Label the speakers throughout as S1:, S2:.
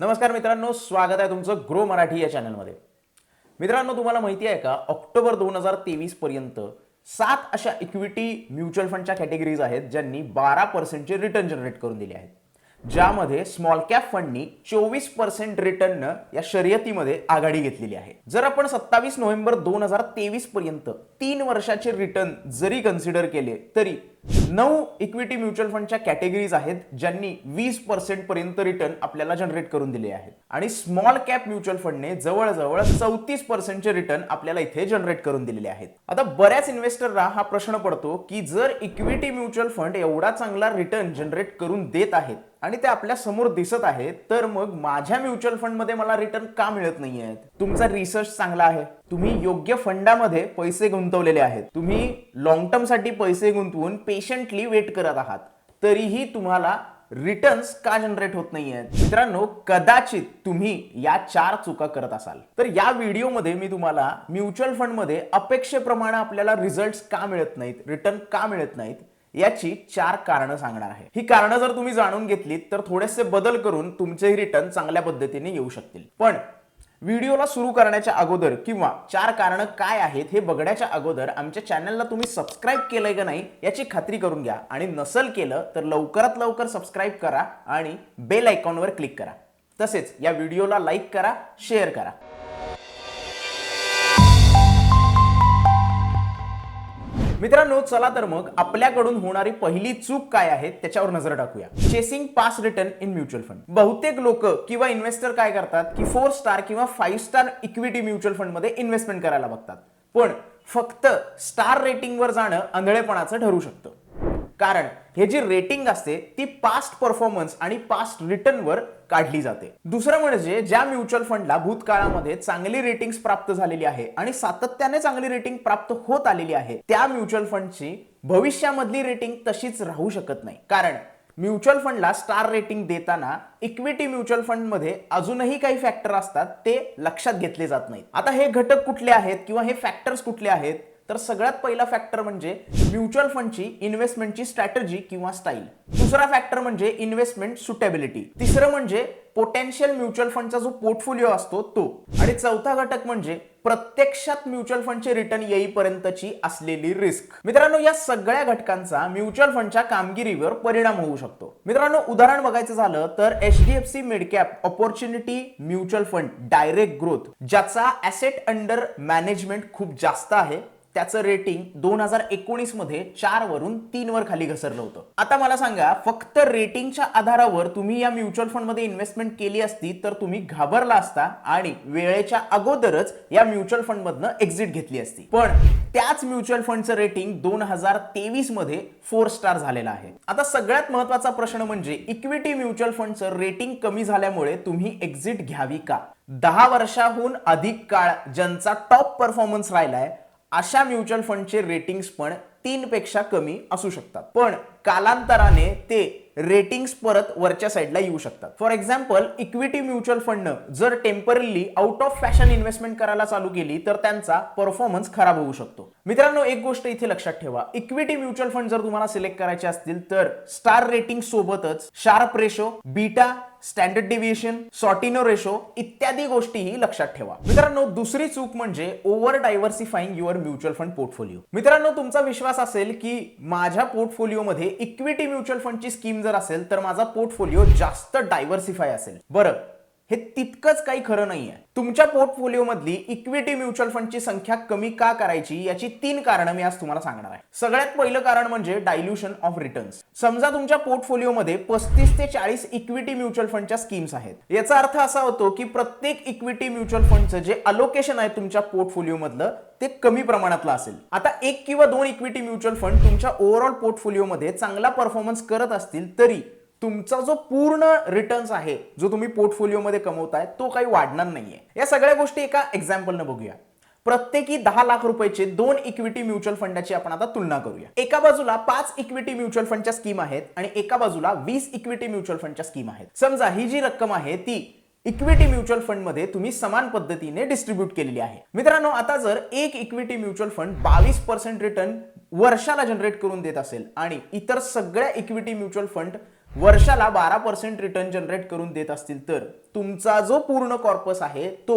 S1: नमस्कार मित्रांनो स्वागत आहे तुमचं ग्रो मराठी या चॅनलमध्ये. मित्रांनो तुम्हाला माहिती आहे का ऑक्टोबर दोन हजार तेवीस पर्यंत सात अशा इक्विटी म्युच्युअल फंडच्या कॅटेगरीज आहेत ज्यांनी बारा पर्सेंटचे रिटर्न जनरेट करून दिले आहेत. ज्यामध्ये स्मॉल कॅप फंडनी चोवीस पर्सेंट रिटर्ननं या शर्यतीमध्ये आघाडी घेतलेली आहे. जर आपण सत्तावीस नोव्हेंबर दोन हजार तेवीस पर्यंत तीन वर्षाचे रिटर्न जरी कन्सिडर केले तरी नऊ इक्विटी म्युच्युअल फंडच्या कॅटेगरीज आहेत ज्यांनी वीस पर्सेंट पर्यंत रिटर्न आपल्याला जनरेट करून दिले आहेत. आणि स्मॉल कॅप म्युच्युअल फंडने जवळजवळ चौतीस पर्सेंटचे रिटर्न आपल्याला इथे जनरेट करून दिलेले आहेत. आता बऱ्याच इन्व्हेस्टरला हा प्रश्न पडतो की जर इक्विटी म्युच्युअल फंड एवढा चांगला रिटर्न जनरेट करून देत आहेत आणि ते आपल्यासमोर दिसत आहे तर मग माझ्या म्युच्युअल फंडमध्ये मला रिटर्न का मिळत नाही आहेत तुमचा रिसर्च चांगला आहे. तुम्ही योग्य फंडामध्ये पैसे गुंतवलेले आहेत. तुम्ही लॉंग टर्मसाठी पैसे गुंतवून पेशंटली वेट करत आहात. तरीही तुम्हाला रिटर्न्स का जनरेट होत नाही आहेत मित्रांनो कदाचित तुम्ही या चार चुका करत असाल. तर या व्हिडिओमध्ये मी तुम्हाला म्युच्युअल फंडमध्ये अपेक्षेप्रमाणे आपल्याला रिझल्ट का मिळत नाहीत? रिटर्न का मिळत नाहीत? याची चार कारणं सांगणार आहे. ही कारणं जर तुम्ही जाणून घेतलीत तर थोडेसे बदल करून तुमचेही रिटर्न चांगल्या पद्धतीने येऊ शकतील. पण व्हिडिओला सुरू करण्याच्या अगोदर किंवा चार कारणं काय आहेत हे बघण्याच्या अगोदर आमच्या चॅनलला तुम्ही सबस्क्राईब केलंय का नाही याची खात्री करून घ्या. आणि नसल केलं तर लवकरात लवकर सबस्क्राईब करा आणि बेल आयकॉनवर क्लिक करा. तसेच या व्हिडिओला लाईक करा शेअर करा. मित्रांनो चला तर मग आपल्याकडून होणारी पहिली चूक काय आहे त्याच्यावर नजर टाकूया. Chasing past return in mutual fund बहुतेक लोक किंवा इन्व्हेस्टर काय करतात की फोर स्टार किंवा फाईव्ह स्टार इक्विटी म्युच्युअल फंडमध्ये इन्व्हेस्टमेंट करायला बघतात. पण फक्त स्टार रेटिंगवर जाणं आंधळेपणाचं ठरू शकतं. कारण हे जी रेटिंग असते ती पास्ट परफॉर्मन्स आणि पास्ट रिटर्नवर काढली जाते. दुसरं म्हणजे ज्या म्युच्युअल फंडला भूतकाळामध्ये चांगली रेटिंग्स प्राप्त झालेली आहे आणि सातत्याने चांगली रेटिंग प्राप्त होत आलेली आहे त्या म्युच्युअल फंडची भविष्यामधली रेटिंग तशीच राहू शकत नाही. कारण म्युच्युअल फंडला स्टार रेटिंग देताना इक्विटी म्युच्युअल फंडमध्ये अजूनही काही फॅक्टर असतात ते लक्षात घेतले जात नाहीत. आता हे घटक कुठले आहेत किंवा हे फॅक्टर्स कुठले आहेत तर सगळ्यात पहिला फॅक्टर म्हणजे म्युच्युअल फंडची इन्व्हेस्टमेंटची स्ट्रॅटजी किंवा स्टाईल दुसरा फॅक्टर म्हणजे इन्व्हेस्टमेंट सुटेबिलिटी तिसरं म्हणजे पोटेन्शियल म्युच्युअल फंडचा जो पोर्टफोलिओ असतो तो. आणि चौथा घटक म्हणजे प्रत्यक्षात म्युच्युअल फंडचे रिटर्न येईपर्यंतची असलेली रिस्क मित्रांनो या सगळ्या घटकांचा म्युच्युअल फंडच्या कामगिरीवर परिणाम होऊ शकतो. मित्रांनो उदाहरण बघायचं झालं तर H D F C midcap opportunity mutual fund direct growth ज्याचा ऍसेट अंडर मॅनेजमेंट खूप जास्त आहे. त्याचं रेटिंग दोन हजार एकोणीसमध्ये चार वरून तीन वर खाली घसरलं होतं. आता मला सांगा फक्त रेटिंगच्या आधारावर तुम्ही या म्युच्युअल फंडमध्ये इन्व्हेस्टमेंट केली असती तर तुम्ही घाबरला असता आणि वेळेच्या अगोदरच या म्युच्युअल फंड मधनं एक्झिट घेतली असती. पण त्याच म्युच्युअल फंडचं रेटिंग दोन हजार तेवीसमध्ये फोर स्टार झालेलं आहे. आता सगळ्यात महत्त्वाचा प्रश्न म्हणजे इक्विटी म्युच्युअल फंडचं रेटिंग कमी झाल्यामुळे तुम्ही एक्झिट घ्यावी का? दहा वर्षाहून अधिक काळ ज्यांचा टॉप परफॉर्मन्स राहिलाय अशा म्युच्युअल फंडचे रेटिंग्स पण तीनपेक्षा कमी असू शकतात. पण कालांतराने ते रेटिंग्स परत वरच्या साईडला येऊ शकतात. फॉर एक्झाम्पल इक्विटी म्युच्युअल फंडनं जर temporarily out of fashion investment करायला चालू केली तर त्यांचा परफॉर्मन्स खराब होऊ शकतो. मित्रांनो एक गोष्ट इथे लक्षात ठेवा. इक्विटी म्युच्युअल फंड जर तुम्हाला सिलेक्ट करायचे असतील तर स्टार रेटिंग सोबतच Sharpe ratio beta standard deviation Sortino ratio इत्यादी गोष्टीही लक्षात ठेवा. मित्रांनो दुसरी चूक म्हणजे over diversifying your mutual fund portfolio मित्रांनो तुमचा विश्वास असेल की माझ्या पोर्टफोलिओमध्ये इक्विटी म्युच्युअल फंडची स्कीम जर असेल तर माझा पोर्टफोलिओ जास्त डायव्हर्सिफाय असेल. बरं हे तितकंच काही खरं नाहीये. तुमच्या पोर्टफोलिओ मधली इक्विटी म्युच्युअल फंडची संख्या कमी का करायची याची तीन कारणं मी आज तुम्हाला सांगणार आहे. सगळ्यात पहिलं कारण म्हणजे डायल्युशन ऑफ रिटर्न्स समजा तुमच्या पोर्टफोलिओमध्ये पस्तीस ते चाळीस इक्विटी म्युच्युअल फंडच्या स्कीम्स आहेत. याचा अर्थ असा होतो की प्रत्येक इक्विटी म्युच्युअल फंडचं जे अलोकेशन आहे तुमच्या पोर्टफोलिओ मधलं ते कमी प्रमाणातलं असेल. आता एक किंवा दोन इक्विटी म्युच्युअल फंड तुमच्या ओव्हरऑल पोर्टफोलिओमध्ये चांगला परफॉर्मन्स करत असतील तरी तुमचा जो पूर्ण रिटर्न्स आहे जो तुम्ही पोर्टफोलिओमध्ये कमवताय तो काही वाढणार नाहीये. या सगळ्या गोष्टी एका एक्झाम्पलनं बघूया. प्रत्येकी दहा लाख रुपयाचे दोन इक्विटी म्युच्युअल फंडाची आपण आता तुलना करूया. एका बाजूला पाच इक्विटी म्युच्युअल फंडच्या स्कीम आहेत आणि एका बाजूला वीस इक्विटी म्युच्युअल फंडच्या स्कीम आहेत. समजा ही जी रक्कम आहे ती इक्विटी म्युच्युअल फंडमध्ये तुम्ही समान पद्धतीने डिस्ट्रीब्यूट केलेली आहे. मित्रांनो आता जर एक इक्विटी म्युच्युअल फंड बावीस पर्सेंट रिटर्न वर्षाला जनरेट करून देत असेल आणि इतर सगळ्या इक्विटी म्युच्युअल फंड वर्षाला बारा पर्सेंट रिटर्न जनरेट करून देत असतील तर तुमचा जो पूर्ण कॉर्पस आहे तो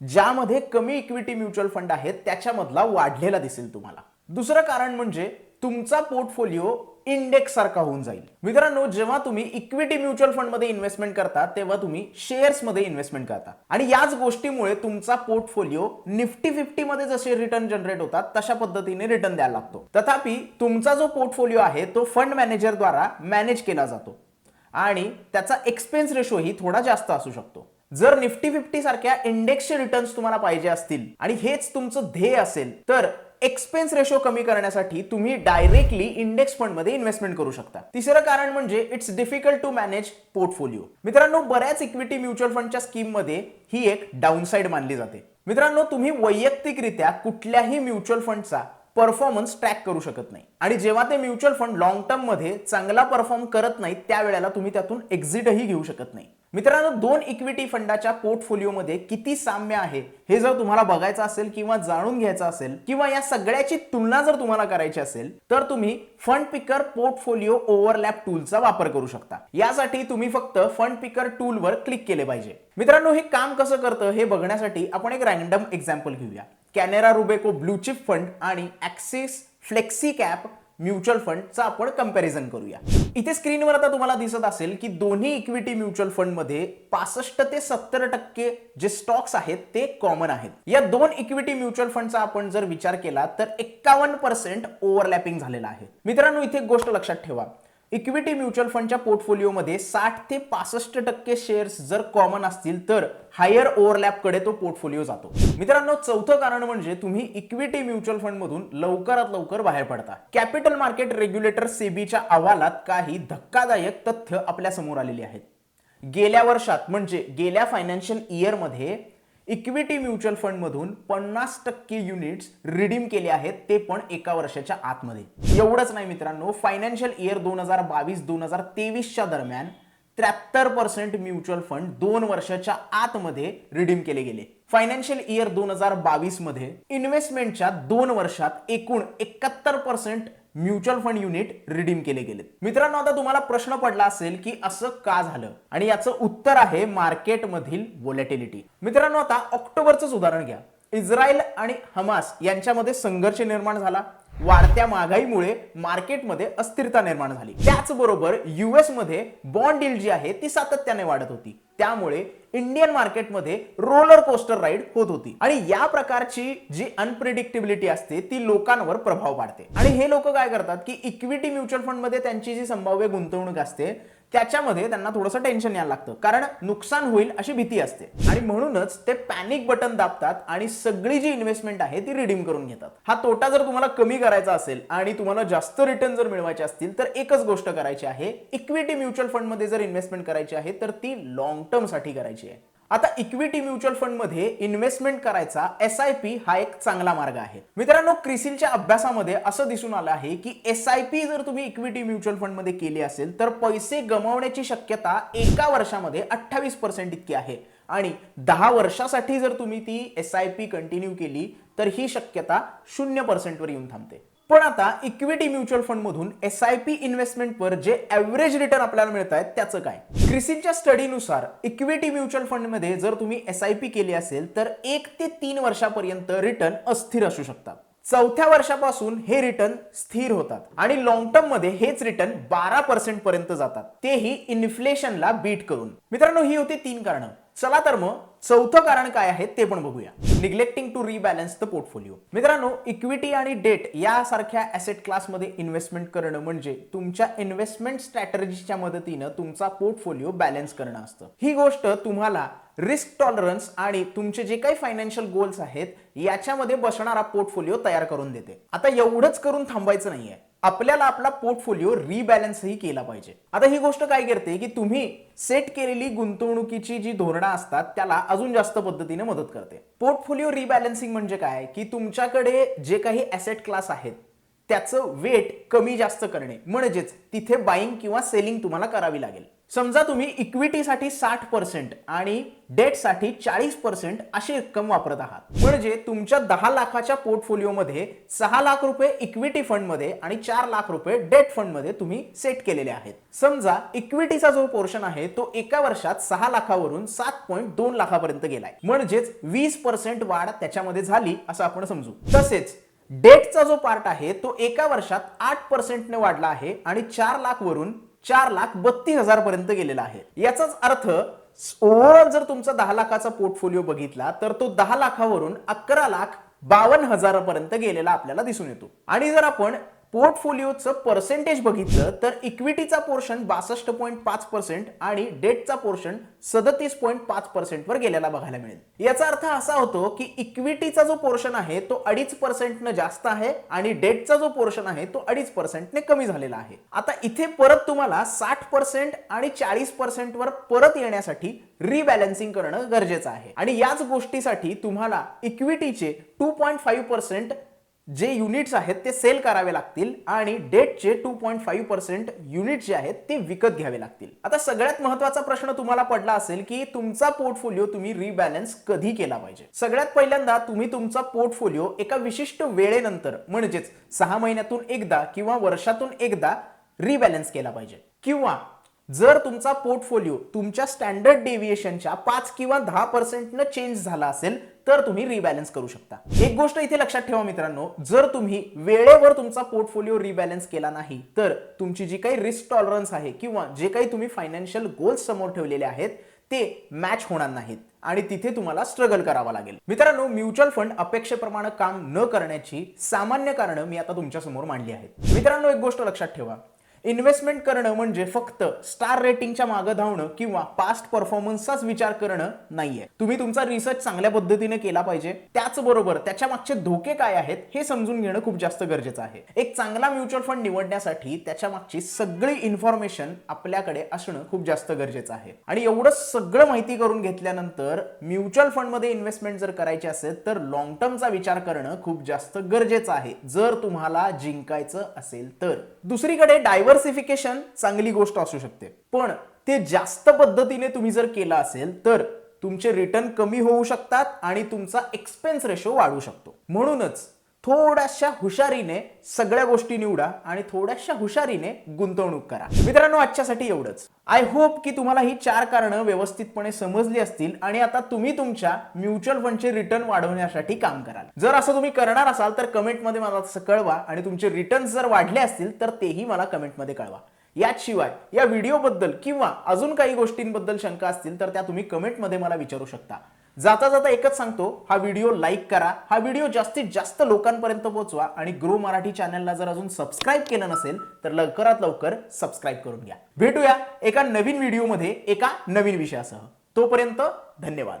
S1: ज्यामध्ये कमी इक्विटी म्युच्युअल फंड आहेत त्याच्यामधला वाढलेला दिसेल तुम्हाला. दुसरं कारण म्हणजे तुमचा पोर्टफोलिओ इंडेक्स सारखा होऊन जाईल. मित्रांनो जेव्हा तुम्ही इक्विटी म्युच्युअल फंडमध्ये इन्व्हेस्टमेंट करता तेव्हा तुम्ही शेअर्समध्ये इन्व्हेस्टमेंट करता. आणि याच गोष्टीमुळे तुमचा पोर्टफोलिओ निफ्टी फिफ्टी मध्ये जसे रिटर्न जनरेट होतात तशा पद्धतीने रिटर्न द्यायला लागतो. तथापि तुमचा जो पोर्टफोलिओ आहे तो फंड मॅनेजरद्वारा मॅनेज केला जातो. आणि त्याचा एक्सपेन्स रेशो ही थोडा जास्त असू शकतो. जर निफ्टी फिफ्टी सारख्या इंडेक्सचे रिटर्न्स तुम्हाला पाहिजे असतील आणि हेच तुमचं ध्येय असेल तर एक्सपेन्स रेशो कमी करण्यासाठी तुम्ही डायरेक्टली इंडेक्स फंडमध्ये इन्व्हेस्टमेंट करू शकता. तिसरं कारण म्हणजे it's difficult to manage portfolio मित्रांनो बऱ्याच इक्विटी म्युच्युअल फंडच्या स्कीममध्ये ही एक डाऊनसाईड मानली जाते. मित्रांनो तुम्ही वैयक्तिकरित्या कुठल्याही म्युच्युअल फंडचा परफॉर्मन्स ट्रॅक करू शकत नाही. आणि जेव्हा ते म्युच्युअल फंड लॉंग टर्ममध्ये चांगला परफॉर्म करत नाही त्यावेळेला तुम्ही त्यातून एक्झिटही घेऊ शकत नाही. मित्रांनो दोन इक्विटी फंडाच्या पोर्टफोलिओमध्ये किती साम्य आहे हे जर तुम्हाला बघायचं असेल किंवा जाणून घ्यायचं असेल किंवा या सगळ्याची तुलना जर तुम्हाला करायची असेल तर तुम्ही फंड पिकर पोर्टफोलिओ ओव्हरलॅप टूलचा वापर करू शकता. यासाठी तुम्ही फक्त फंड पिकर टूलवर क्लिक केले पाहिजे. मित्रांनो हे काम कसं करतं हे बघण्यासाठी आपण एक रँडम एक्झाम्पल घेऊया. Canara Robeco blue chip fund आणि ऍक्सिस फ्लेक्सी कॅप म्युच्युअल फंडचा आपण कंपॅरिझन करूया. इथे स्क्रीनवर आता तुम्हाला दिसत असेल की दोन्ही इक्विटी म्युच्युअल फंडमध्ये पासष्ट ते सत्तर टक्के जे स्टॉक्स आहेत ते कॉमन आहेत. या दोन इक्विटी म्युच्युअल फंडचा आपण जर विचार केला तर एक्कावन्न पर्सेंट ओव्हरलॅपिंग झालेला आहे. मित्रांनो इथे एक गोष्ट लक्षात ठेवा. इक्विटी म्युच्युअल फंडच्या पोर्टफोलिओमध्ये साठ ते पासष्ट टक्के शेअर्स जर कॉमन असतील तर हायर ओव्हरलॅपकडे तो पोर्टफोलिओ जातो. मित्रांनो चौथं कारण म्हणजे तुम्ही इक्विटी म्युच्युअल फंड मधून लवकरात लवकर बाहेर पडता. कॅपिटल मार्केट रेग्युलेटर सेबीच्या अहवालात काही धक्कादायक तथ्य आपल्यासमोर आलेली आहेत. गेल्या वर्षात म्हणजे गेल्या फायनान्शियल इयरमध्ये इक्विटी म्युच्युअल फंड मधून पन्नास टक्के युनिट्स रिडीम केले आहेत ते पण एका वर्षाच्या आतमध्ये. एवढंच नाही मित्रांनो फायनान्शियल इयर दोन हजार बावीस दोन हजार तेवीसच्या दरम्यान त्र्याहत्तर पर्सेंट म्युच्युअल फंड दोन वर्षाच्या आतमध्ये रिडीम केले गेले. फायनान्शियल इयर दोन हजार बावीसमध्ये इन्व्हेस्टमेंटच्या दोन वर्षात एकूण एकाहत्तर percent mutual fund unit redeem केले गेले मित्रांनो आता तुम्हाला प्रश्न पडला असेल की असं का झालं? आणि याचं उत्तर आहे मार्केटमधील वोलॅटिलिटी मित्रांनो आता ऑक्टोबरच उदाहरण घ्या. इस्रायल आणि हमास यांच्यामध्ये संघर्ष निर्माण झाला. वाढत्या महागाईमुळे मार्केटमध्ये अस्थिरता निर्माण झाली. त्याचबरोबर युएसमध्ये बॉन्ड डील जी आहे ती सातत्याने वाढत होती. त्यामुळे इंडियन मार्केटमध्ये रोलर कोस्टर राईड होत होती. आणि या प्रकारची जी अनप्रिडिक्टेबिलिटी असते ती लोकांवर प्रभाव पाडते. आणि हे लोक काय करतात की इक्विटी म्युच्युअल फंडमध्ये त्यांची जी संभाव्य गुंतवणूक असते त्याच्यामध्ये त्यांना थोडंसं टेन्शन यायला लागतं. कारण नुकसान होईल अशी भीती असते. आणि म्हणूनच ते पॅनिक बटन दाबतात आणि सगळी जी इन्व्हेस्टमेंट आहे ती रिडीम करून घेतात. हा तोटा जर तुम्हाला कमी करायचा असेल आणि तुम्हाला जास्त रिटर्न जर मिळवायचे असतील तर एकच गोष्ट करायची आहे. इक्विटी म्युच्युअल फंडमध्ये जर इन्व्हेस्टमेंट करायची आहे तर ती लॉंग टर्मसाठी करायची आहे. आता इक्विटी म्युच्युअल फंडमध्ये इन्व्हेस्टमेंट करायचा एस आय पी हा एक चांगला मार्ग आहे. मित्रांनो क्रिसिलच्या अभ्यासामध्ये असं दिसून आलं आहे की एस आय पी जर तुम्ही इक्विटी म्युच्युअल फंडमध्ये केली असेल तर पैसे गमावण्याची शक्यता एका वर्षामध्ये अठ्ठावीस पर्सेंट इतकी आहे. आणि दहा वर्षासाठी जर तुम्ही ती एस आय पी कंटिन्यू केली तर ही शक्यता शून्य पर्सेंटवर येऊन थांबते. पण आता इक्विटी म्युच्युअल फंड मधून एस आय पी इन्व्हेस्टमेंटवर जे ऍव्हरेज रिटर्न आपल्याला मिळत आहेत त्याचं काय? क्रिसिलच्या स्टडीनुसार इक्विटी म्युच्युअल फंडमध्ये जर तुम्ही एस आय पी केली असेल तर एक ते तीन वर्षापर्यंत रिटर्न अस्थिर असू शकतात. चौथ्या वर्षापासून हे रिटर्न स्थिर होतात आणि लॉंग टर्ममध्ये हेच रिटर्न बारा पर्सेंट पर्यंत जातात. तेही इन्फ्लेशनला बीट करून. मित्रांनो ही होती तीन कारणं. चला तर मग चौथं कारण काय आहे ते पण बघूया. Neglecting to rebalance the portfolio मित्रांनो इक्विटी आणि डेट यासारख्या ॲसेट क्लासमध्ये इन्व्हेस्टमेंट करणं म्हणजे तुमच्या इन्व्हेस्टमेंट स्ट्रॅटर्जीच्या मदतीनं तुमचा पोर्टफोलिओ बॅलन्स करणं असतं. ही गोष्ट तुम्हाला रिस्क टॉलरन्स आणि तुमचे जे काही फायनान्शियल गोल्स आहेत याच्यामध्ये बसणारा पोर्टफोलिओ तयार करून देते. आता एवढंच करून थांबायचं नाहीये. आपल्याला आपला पोर्टफोलिओ रिबॅलन्सही केला पाहिजे. आता ही गोष्ट काय करते की तुम्ही सेट केलेली गुंतवणुकीची जी धोरणं असतात त्याला अजून जास्त पद्धतीने मदत करते. पोर्टफोलिओ रिबॅलन्सिंग म्हणजे काय? की तुमच्याकडे जे काही ॲसेट क्लास आहेत त्याचं वेट कमी जास्त करणे म्हणजेच तिथे बाईंग किंवा सेलिंग तुम्हाला करावी लागेल. समजा तुम्ही इक्विटीसाठी साठ पर्सेंट आणि डेटसाठी चाळीस पर्सेंट अशी रक्कम वापरत आहात. म्हणजे तुमच्या दहा लाखाच्या पोर्टफोलिओमध्ये सहा लाख रुपये इक्विटी फंडमध्ये आणि चार लाख रुपये डेट फंडमध्ये तुम्ही सेट केलेले आहेत. समजा इक्विटीचा जो पोर्शन आहे तो एका वर्षात सहा लाखावरून सात पॉईंट दोन लाखापर्यंत गेलाय. म्हणजेच वीस पर्सेंट वाढ त्याच्यामध्ये झाली असं आपण समजू. तसेच डेटचा जो पार्ट आहे तो एका वर्षात आठ पर्सेंटने वाढला आहे आणि चार लाख वरून चार लाख बत्तीस हजार पर्यंत गेलेला आहे. याचाच अर्थ ओव्हरऑल जर तुमचा दहा लाखाचा पोर्टफोलिओ बघितला तर तो दहा लाखावरून अकरा लाख बावन्न हजारापर्यंत गेलेला आपल्याला दिसून येतो. आणि जर आपण पोर्टफोलिओचं पर्सेंटेज बघितलं तर इक्विटीचा पोर्शन बासष्ट पॉईंट पाच पर्सेंट आणि डेटचा पोर्शन सदतीस पॉईंट पाच पर्सेंट वर गेलेला बघायला मिळेल. याचा अर्थ असा होतो की इक्विटीचा जो पोर्शन आहे तो अडीच पर्सेंटनं जास्त आहे आणि डेटचा जो पोर्शन आहे तो अडीच पर्सेंटने कमी झालेला आहे. आता इथे परत तुम्हाला साठ पर्सेंट आणि चाळीस पर्सेंटवर परत येण्यासाठी रिबॅलन्सिंग करणं गरजेचं आहे. आणि याच गोष्टीसाठी तुम्हाला इक्विटीचे टू पॉईंट फाईव्ह पर्सेंट जे युनिट्स आहेत ते सेल करावे लागतील आणि डेटचे two point five percent unit जे आहेत ते विकत घ्यावे लागतील. आता सगळ्यात महत्त्वाचा प्रश्न तुम्हाला पडला असेल की तुमचा पोर्टफोलिओ तुम्ही रिबॅलन्स कधी केला पाहिजे? सगळ्यात पहिल्यांदा तुम्ही तुमचा पोर्टफोलिओ एका विशिष्ट वेळेनंतर म्हणजेच सहा महिन्यातून एकदा किंवा वर्षातून एकदा रिबॅलन्स केला पाहिजे. किंवा जर तुमचा पोर्टफोलिओ तुमच्या स्टँडर्ड डेव्हिएशनच्या पाच किंवा दहा पर्सेंटनं चेंज झाला असेल तर तुम्ही रिबॅलन्स करू शकता. एक गोष्ट इथे लक्षात ठेवा मित्रांनो जर तुम्ही वेळेवर तुमचा पोर्टफोलिओ रिबॅलन्स केला नाही तर तुमची जी काही रिस्क टॉलरन्स आहे किंवा जे काही तुम्ही फायनान्शियल गोल्स समोर ठेवलेले आहेत ते मॅच होणार नाहीत आणि तिथे तुम्हाला स्ट्रगल करावा लागेल. मित्रांनो म्युच्युअल फंड अपेक्षेप्रमाणे काम न करण्याची सामान्य कारणं मी आता तुमच्यासमोर मांडली आहेत. मित्रांनो एक गोष्ट लक्षात ठेवा. इन्व्हेस्टमेंट करणं म्हणजे फक्त स्टार रेटिंगच्या मागं धावणं किंवा पास्ट परफॉर्मन्सचाच विचार करणं नाहीये. तुम्ही तुमचा रिसर्च चांगल्या पद्धतीने केला पाहिजे. त्याचबरोबर त्याच्या मागचे धोके काय आहेत हे समजून घेणं खूप जास्त गरजेचं आहे. एक चांगला म्युच्युअल फंड निवडण्यासाठी त्याच्या मागची सगळी इन्फॉर्मेशन आपल्याकडे असणं खूप जास्त गरजेचं आहे. आणि एवढं सगळं माहिती करून घेतल्यानंतर म्युच्युअल फंडमध्ये इन्व्हेस्टमेंट जर करायची असेल तर लॉंग टर्मचा विचार करणं खूप जास्त गरजेचं आहे. जर तुम्हाला जिंकायचं असेल तर. दुसरीकडे डायव्हर डायव्हर्सिफिकेशन चांगली गोष्ट असू शकते. पण ते जास्त पद्धतीने तुम्ही जर केलं असेल तर तुमचे रिटर्न कमी होऊ शकतात आणि तुमचा एक्सपेन्स रेशो वाढू शकतो. म्हणूनच थोड्याशा हुशारीने सगळ्या गोष्टी निवडा आणि थोड्याशा हुशारीने गुंतवणूक करा. मित्रांनो आजच्यासाठी एवढंच. आय होप की तुम्हाला ही चार कारणं व्यवस्थितपणे समजली असतील आणि आता तुम्ही तुमच्या म्युच्युअल फंडचे रिटर्न वाढवण्यासाठी काम कराल. जर असं तुम्ही करणार असाल तर कमेंटमध्ये मला तसं कळवा आणि तुमचे रिटर्न जर वाढले असतील तर तेही मला कमेंटमध्ये कळवा. याशिवाय या व्हिडिओबद्दल किंवा अजून काही गोष्टींबद्दल शंका असतील तर त्या तुम्ही कमेंटमध्ये मला विचारू शकता. जाता जाता एकच सांगतो हा व्हिडिओ लाईक करा. हा व्हिडिओ जास्तीत जास्त लोकांपर्यंत पोहोचवा आणि ग्रो मराठी चॅनलला जर अजून सबस्क्राईब केलं नसेल तर लवकरात लवकर सबस्क्राईब करून घ्या. भेटूया एका नवीन व्हिडिओमध्ये एका नवीन विषयासह. तोपर्यंत धन्यवाद.